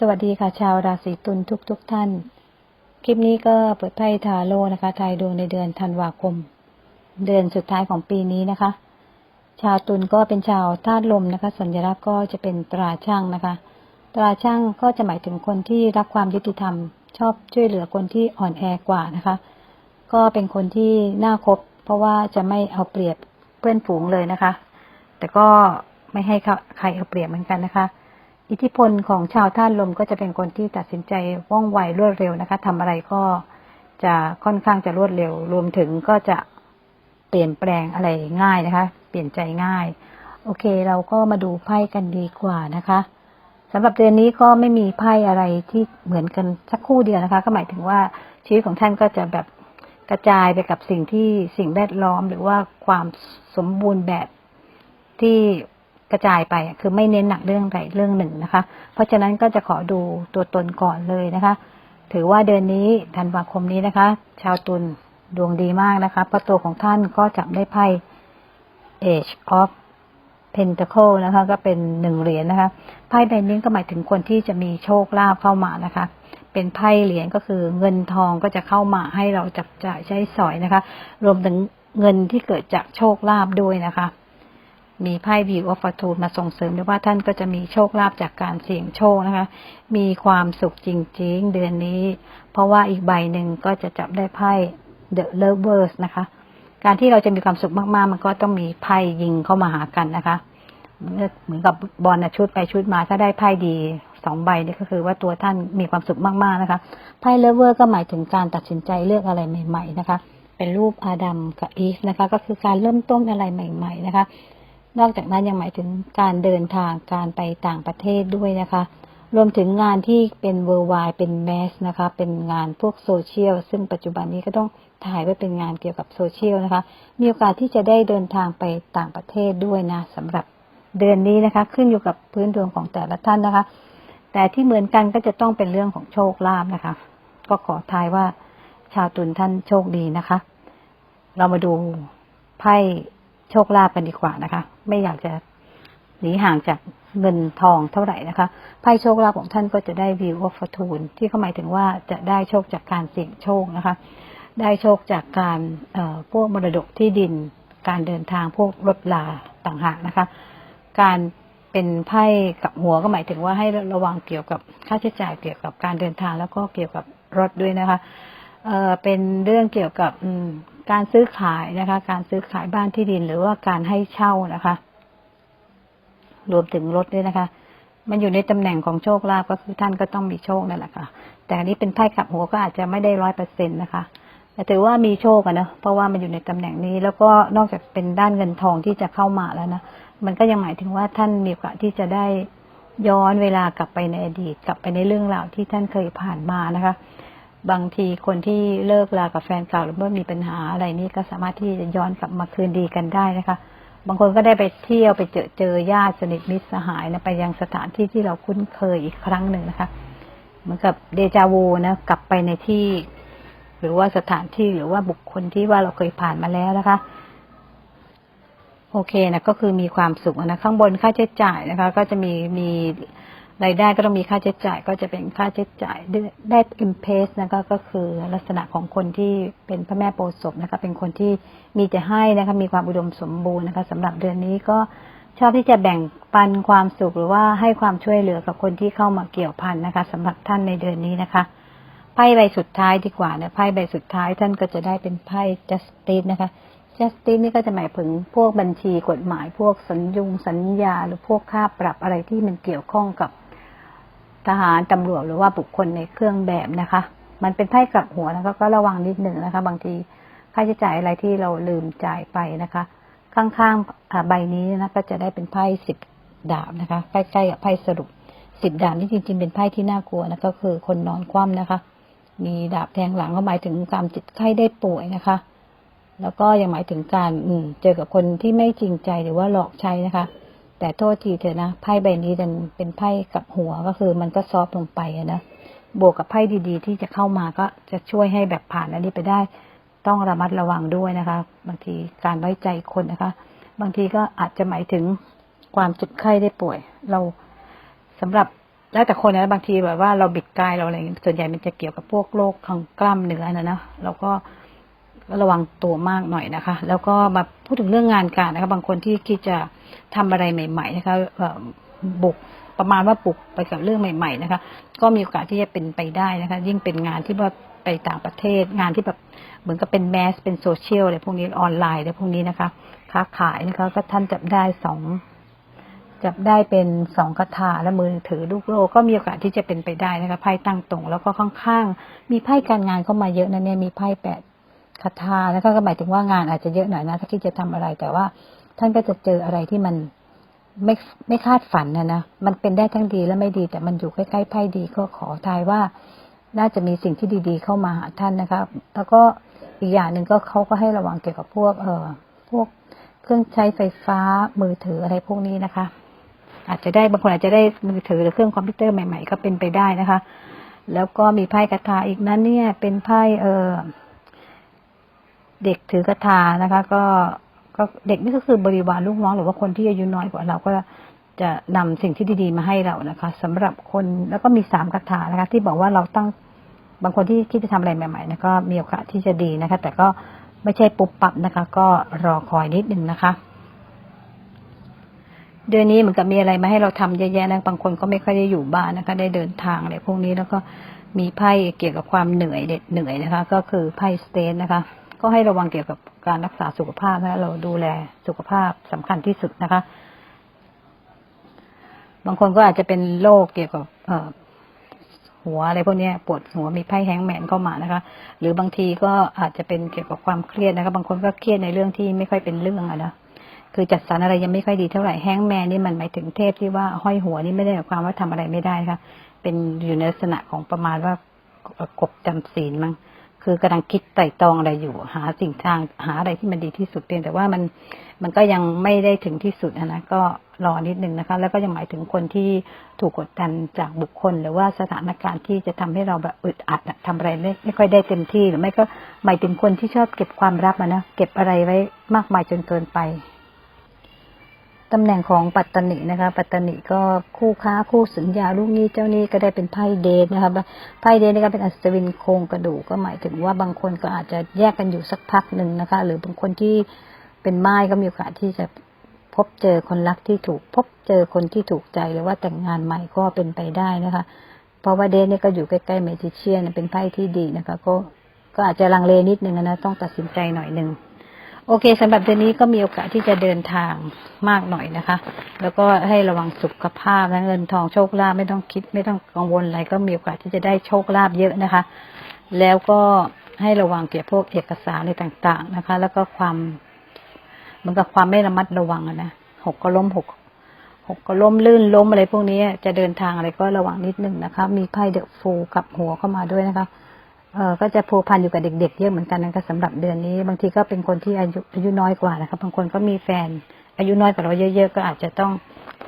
สวัสดีค่ะชาวราศีตุลทุกทุกๆท่าน คลิปนี้ก็เปิดไพ่ทาโร่นะคะ ทายดวงในเดือนธันวาคม เดือนสุดท้ายของปีนี้นะคะ ชาวตุลก็เป็นชาวธาตุลมนะคะ สัญลักษณ์ก็จะเป็นตราช่างนะคะ ตราช่างก็จะหมายถึงคนที่รักความยุติธรรม ชอบช่วยเหลือคนที่อ่อนแอกว่านะคะ ก็เป็นคนที่น่าคบ เพราะว่าจะไม่เอาเปรียบเพื่อนฝูงเลยนะคะ แต่ก็ไม่ให้ใครเอาเปรียบเหมือนกันนะคะ อิทธิพลของชาวธาตุลมก็จะเป็นคนที่ตัดสินใจว่องไวรวดเร็วนะคะทำอะไรก็จะค่อนข้างจะรวดเร็ว รวมถึงก็จะเปลี่ยนแปลงอะไรง่ายนะคะ เปลี่ยนใจง่าย โอเค เราก็มาดูไพ่กันดีกว่านะคะสำหรับเดือนนี้ก็ไม่มีไพ่อะไรที่เหมือนกันสักคู่เดียวนะคะ ก็หมายถึงว่าชีวิตของท่านก็จะแบบกระจายไปกับสิ่งที่สิ่งแวดล้อม หรือว่าความสมบูรณ์แบบที่ กระจายไป คือไม่เน้นหนักเรื่องใดเรื่องหนึ่งนะคะ เพราะฉะนั้นก็จะขอดูตัวตนก่อนเลยนะคะ ถือว่าเดือนนี้ธันวาคมนี้นะคะ ชาวตุลดวงดีมากนะคะเพราะตัวของท่านก็จับได้ไพ่ Age of Pentacle นะคะ ก็เป็นหนึ่งเหรียญนะคะไพ่ใบนี้ก็หมายถึงคนที่จะมีโชคลาภเข้ามานะคะ เป็นไพ่เหรียญก็คือเงินทองก็จะเข้ามาให้เราจับจ่ายใช้สอยนะคะ รวมถึงเงินที่เกิดจากโชคลาภด้วยนะคะ มีไพ่ View of Fortune มาส่งเสริมด้วยว่าท่านก็จะมีโชคลาภจากการเสี่ยงโชคนะคะ มีความสุขจริง ๆ เดือนนี้ เพราะว่าอีกใบหนึ่งก็จะจับได้ไพ่ The Lovers นะคะ การที่เราจะมีความสุขมากๆ มันก็ต้องมีไพ่ยิงเข้ามาหากันนะคะเหมือนกับบอลนะชุดไปชุดมาถ้าได้ไพ่ดีสองใบนี่ก็คือว่าตัวท่านมีความสุขมากๆนะคะไพ่เลเวอร์ก็หมายถึงการตัดสินใจเลือกอะไรใหม่ ๆ นะคะ เป็นรูปอาดัมกับอีฟนะคะ ก็คือการเริ่มต้นอะไรใหม่ ๆ นะคะ นอกจากนั้นยังหมายถึงการเดินทางการไปต่างประเทศด้วยนะคะ รวมถึงงานที่เป็นเวอร์ไวเป็นแมสนะคะ เป็นงานพวกโซเชียลซึ่งปัจจุบันนี้ก็ต้องถ่ายไว้เป็นงานเกี่ยวกับโซเชียลนะคะ มีโอกาสที่จะได้เดินทางไปต่างประเทศด้วยนะสำหรับเดือนนี้นะคะ ขึ้นอยู่กับพื้นดวงของแต่ละท่านนะคะ แต่ที่เหมือนกันก็จะต้องเป็นเรื่องของโชคลาภนะคะ ก็ขอทายว่าชาวตุลท่านโชคดีนะคะ เรามาดูไพ่โชคลาภกันดีกว่านะคะ ไม่อยากจะหนีห่างจากเงินทองเท่าไหร่นะคะไพ่โชคลาภของท่านก็จะได้ view of fortune ที่เขาหมายถึงว่าจะได้โชคจากการเสี่ยงโชคนะคะ ได้โชคจากการพวกมรดกที่ดิน การเดินทางพวกรถลาต่างหากนะคะ การเป็นไพ่กับหัวก็หมายถึงว่าให้ระวังเกี่ยวกับค่าใช้จ่ายเกี่ยวกับการเดินทางแล้วก็เกี่ยวกับรถด้วยนะคะเออเป็นเรื่องเกี่ยวกับ การซื้อขายนะคะ การซื้อขายบ้านที่ดินหรือว่าการให้เช่านะคะ รวมถึงรถด้วยนะคะ มันอยู่ในตำแหน่งของโชคลาภก็คือท่านก็ต้องมีโชคนั่นแหละค่ะ แต่อันนี้เป็นไพ่ขับหัวก็อาจจะไม่ได้ร้อยเปอร์เซ็นต์นะคะแต่ถือว่ามีโชคอะนะเพราะว่ามันอยู่ในตำแหน่งนี้ แล้วก็นอกจากเป็นด้านเงินทองที่จะเข้ามาแล้วนะมันก็ยังหมายถึงว่าท่านมีโอกาสที่จะได้ย้อนเวลากลับไปในอดีต กลับไปในเรื่องราวที่ท่านเคยผ่านมานะคะ บางทีคนที่เลิกลากับแฟนเก่าหรือว่ามีปัญหาอะไรนี่ก็สามารถที่จะย้อนกลับมาคืนดีกันได้นะคะ บางคนก็ได้ไปเที่ยวไปเจอเจอญาติสนิทมิตรสหายนะไปยังสถานที่ที่เราคุ้นเคยอีกครั้งหนึ่งนะคะเหมือนกับเดจาวูนะกลับไปในที่ หรือว่าสถานที่หรือว่าบุคคลที่ว่าเราเคยผ่านมาแล้วนะคะโอเคนะก็คือมีความสุขนะข้างบนค่าใช้จ่ายนะคะ ก็จะมีมี รายได้ก็ต้องมีค่าใช้จ่ายก็จะเป็นค่าใช้จ่ายได้ได้อิมเพสนะคะก็คือลักษณะของคนที่เป็นพระแม่โพธิ์ศพนะคะเป็นคนที่มีแต่ให้นะคะมีความอุดมสมบูรณ์นะคะสำหรับเดือนนี้ก็ชอบที่จะแบ่งปันความสุขหรือว่าให้ความช่วยเหลือกับคนที่เข้ามาเกี่ยวพันนะคะสำหรับท่านในเดือนนี้นะคะไพ่ใบสุดท้ายดีกว่านะไพ่ใบสุดท้ายท่านก็จะได้เป็นไพ่ justice นะคะ justice นี่ก็จะหมายถึงพวกบัญชีกฎหมายพวกสัญญงสัญญา หรือพวกค่าปรับอะไรที่มันเกี่ยวข้องกับ ทหารตำรวจหรือว่าบุคคลในเครื่องแบบนะคะ มันเป็นไพ่กลับหัวนะคะ ก็ระวังนิดหนึ่งนะคะ บางทีค่าใช้จ่ายอะไรที่เราลืมจ่ายไปนะคะ ข้างๆใบนี้นะก็จะได้เป็นไพ่สิบดาบนะคะ ใกล้ๆกับไพ่สรุปสิบดาบนี่จริง ๆ เป็นไพ่ที่น่ากลัวนะก็คือคนนอนคว่ำนะคะ มีดาบแทงหลังก็หมายถึงความจ็บไข้ได้ป่วยนะคะ แล้วก็ยังหมายถึงการอืเจอกับคนที่ไม่จริงใจหรือว่าหลอกใช้นะคะ แต่โทษทีเถอะนะไพ่ใบนี้ดันเป็นไพ่กับหัวก็คือ มันก็ซอฟลงไปนะบวกกับไพ่ดีๆ ที่จะเข้ามาก็จะช่วยให้แบบผ่านอันนี้ไปได้ ต้องระมัดระวังด้วยนะคะ บางทีการไว้ใจคนนะคะ บางทีก็อาจจะหมายถึงความเจ็บไข้ได้ป่วย เราสำหรับแล้วแต่คนนะบางทีแบบว่าเราบิดกายเราอะไรอย่างเงี้ยส่วนใหญ่มันจะเกี่ยวกับพวกโรคของกล้ามเนื้อนะนะเราก็ ระวังตัวมากหน่อยนะคะ แล้วก็มาพูดถึงเรื่องงานการนะคะ บางคนที่คิดจะทำอะไรใหม่ ๆ นะคะบุกประมาณว่าปลุกไปกับเรื่องใหม่ ๆ นะคะ ก็มีโอกาสที่จะเป็นไปได้นะคะ ยิ่งเป็นงานที่ว่าไปต่างประเทศ งานที่แบบเหมือนกับเป็นแมสเป็นโซเชียลอะไรพวกนี้ออนไลน์อะไรพวกนี้นะคะค้าขายนะคะ ก็ท่านจับได้สองจับได้เป็นสองคาถาและมือถือลูกโลกก็มีโอกาสที่จะเป็นไปได้นะคะไพ่ตั้งตรง แล้วก็ข้างๆมีไพ่การงานเข้ามาเยอะนะเนี่ยมีไพ่แปด คาถานะคะก็หมายถึงว่างานอาจจะเยอะหน่อยนะ ถ้าคิดจะทำอะไร แต่ว่าท่านก็จะเจออะไรที่มันไม่ไม่คาดฝันนะนะ มันเป็นได้ทั้งดีและไม่ดี แต่มันอยู่ใกล้ๆไพ่ดีก็ขอทายว่า น่าจะมีสิ่งที่ดี ๆ เข้ามาหาท่านนะคะ แล้วก็อีกอย่างหนึ่งก็เขาก็ให้ระวังเกี่ยวกับพวก เอ่อพวกเครื่องใช้ไฟฟ้ามือถืออะไรพวกนี้นะคะ อาจจะได้บางคนอาจจะได้มือถือหรือเครื่องคอมพิวเตอร์ใหม่ ๆ ก็เป็นไปได้นะคะ แล้วก็มีไพ่กระทาอีกนั้นเนี่ย เป็นไพ่เอ่อ เด็กถือกระทานะคะ ก็ก็เด็กนี่ก็คือบริวารลูกน้องหรือว่าคนที่อายุน้อยกว่าเราก็จะนำสิ่งที่ดีๆมาให้เรานะคะสำหรับคนแล้วก็มีสามคาถานะคะ ที่บอกว่าเราต้องบางคนที่คิดจะทำอะไรใหม่ๆนะก็มีโอกาสที่จะดีนะคะ แต่ก็ไม่ใช่ปุ๊บปั๊บนะคะ ก็รอคอยนิดนึงนะคะ เดือนนี้เหมือนกับมีอะไรมาให้เราทำเยอะแยะนะบางคนก็ไม่ค่อยได้อยู่บ้านนะคะ ได้เดินทางอะไรพวกนี้แล้วก็มีไพ่เกี่ยวกับความเหนื่อยเด็ดเหนื่อยนะคะ ก็คือไพ่สเตนนะคะ ก็ให้ระวังเกี่ยวกับการรักษาสุขภาพนะเราดูแลสุขภาพสำคัญที่สุดนะคะ บางคนก็อาจจะเป็นโรคเกี่ยวกับเอ่อหัวอะไรพวกนี้ปวดหัวมีไพ่แฮงแมนเข้ามานะคะ หรือบางทีก็อาจจะเป็นเกี่ยวกับความเครียดนะคะ บางคนก็เครียดในเรื่องที่ไม่ค่อยเป็นเรื่องอะนะคือจัดสรรอะไรยังไม่ค่อยดีเท่าไหร่แฮงแมนนี่มันหมายถึงเทพที่ว่าห้อยหัวนี่ไม่ได้หมายความว่าทำอะไรไม่ได้นะคะเป็นอยู่ในลักษณะของประมาณว่ากบจำศีลมั้ง คือกำลังคิดไต่ตรองอะไรอยู่ หาสิ่งทางหาอะไรที่มันดีที่สุดเพียงแต่ว่ามันมันก็ยังไม่ได้ถึงที่สุดนะก็รอนิดนึงนะคะ แล้วก็ยังหมายถึงคนที่ถูกกดดันจากบุคคล หรือว่าสถานการณ์ที่จะทำให้เราแบบอึดอัดอะทำอะไรไม่ไม่ค่อยได้เต็มที่หรือไม่ก็หมายถึงคนที่ชอบเก็บความลับนะเก็บอะไรไว้มากมายจนเกินไป ตำแหน่งของปัตตนินะคะ ปัตตนิก็คู่ค้าคู่สัญญาลูกนี้เจ้านี้ก็ได้เป็นไพ่เดทนะคะไพ่เดทนี่ก็เป็นอัศวินโครงกระดูกก็หมายถึงว่าบางคนก็อาจจะแยกกันอยู่สักพักหนึ่งนะคะ หรือบางคนที่เป็นไม้ก็มีโอกาสที่จะพบเจอคนรักที่ถูก พบเจอคนที่ถูกใจหรือว่าแต่งงานใหม่ก็เป็นไปได้นะคะ เพราะว่าเดทนี่ก็อยู่ใกล้ๆเมจิเชียนเป็นไพ่ที่ดีนะคะ ก็ก็อาจจะลังเลนิดนึงนะต้องตัดสินใจหน่อยหนึ่ง โอเคสำหรับเดือนนี้ก็มีโอกาสที่จะเดินทางมากหน่อยนะคะ แล้วก็ให้ระวังสุขภาพและเงินทองโชคลาภไม่ต้องคิดไม่ต้องกังวลอะไรก็มีโอกาสที่จะได้โชคลาภเยอะนะคะ แล้วก็ให้ระวังเกี่ยวกับพวกเอกสารอะไรต่างๆนะคะ แล้วก็ความเหมือนกับความไม่ระมัดระวังนะหกก็ล้มหกหกก็ล้มลื่นล้มอะไรพวกนี้จะเดินทางอะไรก็ระวังนิดนึงนะคะ มีไพ่เดอะฟูกับหัวเข้ามาด้วยนะคะ ก็จะผูกพันอยู่กับเด็กๆเยอะเหมือนกันนะคะสำหรับเดือนนี้ บางทีก็เป็นคนที่อายุอายุน้อยกว่านะคะบางคนก็มีแฟน อายุน้อยกว่าเราเยอะๆก็อาจจะต้อง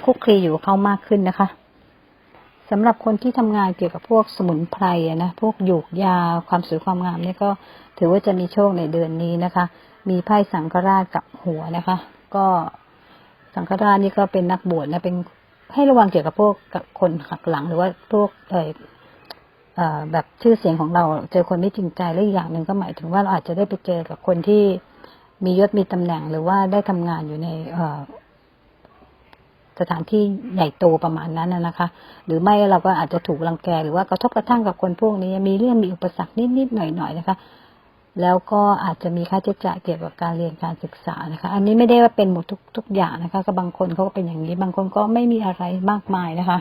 คุกคีอยู่เข้ามากขึ้นนะคะสำหรับคนที่ทำงานเกี่ยวกับพวกสมุนไพรนะพวกหยูกยาความสวยความงามนี่ก็ถือว่าจะมีโชคในเดือนนี้นะคะ มีไพ่สังฆราชกับหัวนะคะ ก็สังฆราชนี่ก็เป็นนักบวชนะเป็นให้ระวังเกี่ยวกับพวกกับคนหักหลังหรือว่าพวกเออเอ่อ แบบชื่อเสียงของเราเจอคนไม่จริงใจและอีกอย่างหนึ่งก็หมายถึงว่าเราอาจจะได้ไปเจอกับคนที่มียศมีตำแหน่งหรือว่าได้ทำงานอยู่ในเอสถานที่ใหญ่โตประมาณนั้นนะคะ หรือไม่เราก็อาจจะถูกรังแกหรือว่ากระทบกระทั่งกับคนพวกนี้ มีเรื่องมีอุปสรรคนิดๆหน่อยๆนะคะ แล้วก็อาจจะมีค่าใช้จ่ายเกี่ยวกับการเรียนการศึกษานะคะ อันนี้ไม่ได้ว่าเป็นหมดทุกทุกอย่างนะคะก็บางคนเขาก็เป็นอย่างนี้ บางคนก็ไม่มีอะไรมากมายนะคะ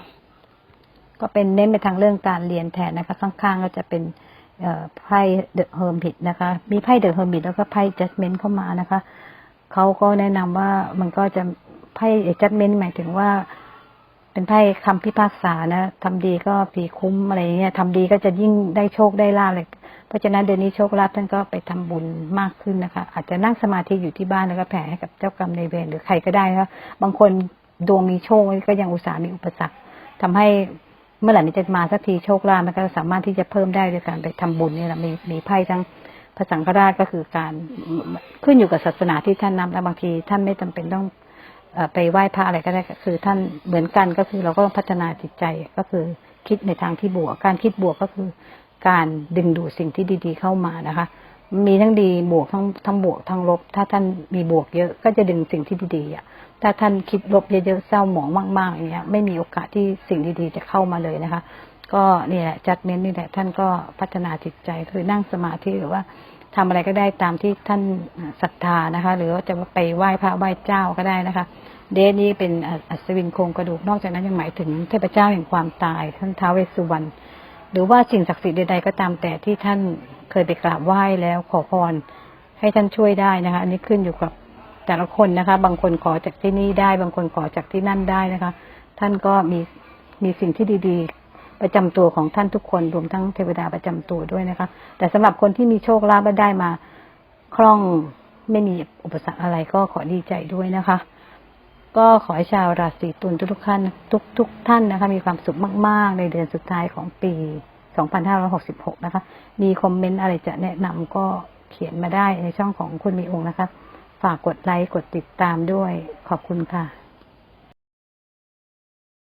ก็เป็นเน้นไปทางเรื่องการเรียนแทนนะคะ ข้างๆก็จะเป็นไพ่เดอะเฮอร์มิตนะคะ มีไพ่เดอะเฮอร์มิตแล้วก็ไพ่จัสเมนเข้ามานะคะเขาก็แนะนำว่ามันก็จะไพ่จัสเมนหมายถึงว่า เป็นไพ่คำพิพากษานะทำดีก็ผีคุ้มอะไรเงี้ยทำดีก็จะยิ่งได้โชคได้ลาภเลยเพราะฉะนั้นเดือนนี้โชคลาภท่านก็ไปทำบุญมากขึ้นนะคะ อาจจะนั่งสมาธิอยู่ที่บ้านแล้วก็แผ่ให้กับเจ้ากรรมในายเวรหรือใครก็ได้นะคะบางคนดวงมีโชคก็ยังอุตส่าห์มีอุปสรรคทำให้ เมื่อไหร่มันจะมาสักทีโชคลาภมันก็สามารถที่จะเพิ่มได้โดยการไปทำบุญเนี่ยแหละมีมีไพ่ทั้งพระสังฆราชก็คือการขึ้นอยู่กับศาสนาที่ท่านนำและบางที ท่านไม่จำเป็นต้องไปไหว้พระอะไรก็ได้คือ ท่านเหมือนกันก็คือเราก็ต้องพัฒนาจิตใจก็คือคิดในทางที่บวก การคิดบวกก็คือ การดึงดูดสิ่งที่ดี ๆ เข้ามานะคะ มีทั้งดีบวกทั้งทั้งบวกทั้งลบ ถ้าท่านมีบวกเยอะก็จะดึงสิ่งที่ดีๆอะ ถ้าท่านคิดลบเยอะๆเศร้าหมองมากๆอย่างเงี้ยไม่มีโอกาสที่สิ่งดีๆจะเข้ามาเลยนะคะ ก็นี่แหละจัดเม้นนี่แหละท่านก็พัฒนาจิตใจคือนั่งสมาธิหรือว่าทำอะไรก็ได้ตามที่ท่านศรัทธานะคะ หรือว่าจะไปไหว้พระไหว้เจ้าก็ได้นะคะ เดนี้เป็นอัศวินโครงกระดูกนอกจากนั้นยังหมายถึงเทพเจ้าแห่งความตายท่านท้าวเวสสุวรรณหรือว่าสิ่งศักดิ์สิทธิ์ใดๆก็ตามแต่ที่ท่านเคยไปกราบไหว้แล้วขอพรให้ท่านช่วยได้นะคะ อันนี้ขึ้นอยู่กับ แต่ละคนนะคะ บางคนขอจากที่นี่ได้ บางคนขอจากที่นั่นได้นะคะ ท่านก็มีมีสิ่งที่ดีๆ ประจำตัวของท่านทุกคนรวมทั้งเทวดาประจำตัวด้วยนะคะ แต่สำหรับคนที่มีโชคลาภและได้มาคล่องไม่มีอุปสรรคอะไรก็ขอดีใจด้วยนะคะ ก็ขอให้ชาวราศีตุลทุกท่านทุกทุกท่านนะคะ มีความสุขมาก ๆ ในเดือนสุดท้ายของปี 2566 นะคะ มีคอมเมนต์อะไรจะแนะนำก็เขียนมาได้ในช่องของคุณมีองค์นะคะ ฝากกดไลค์ กดติดตามด้วย ขอบคุณค่ะ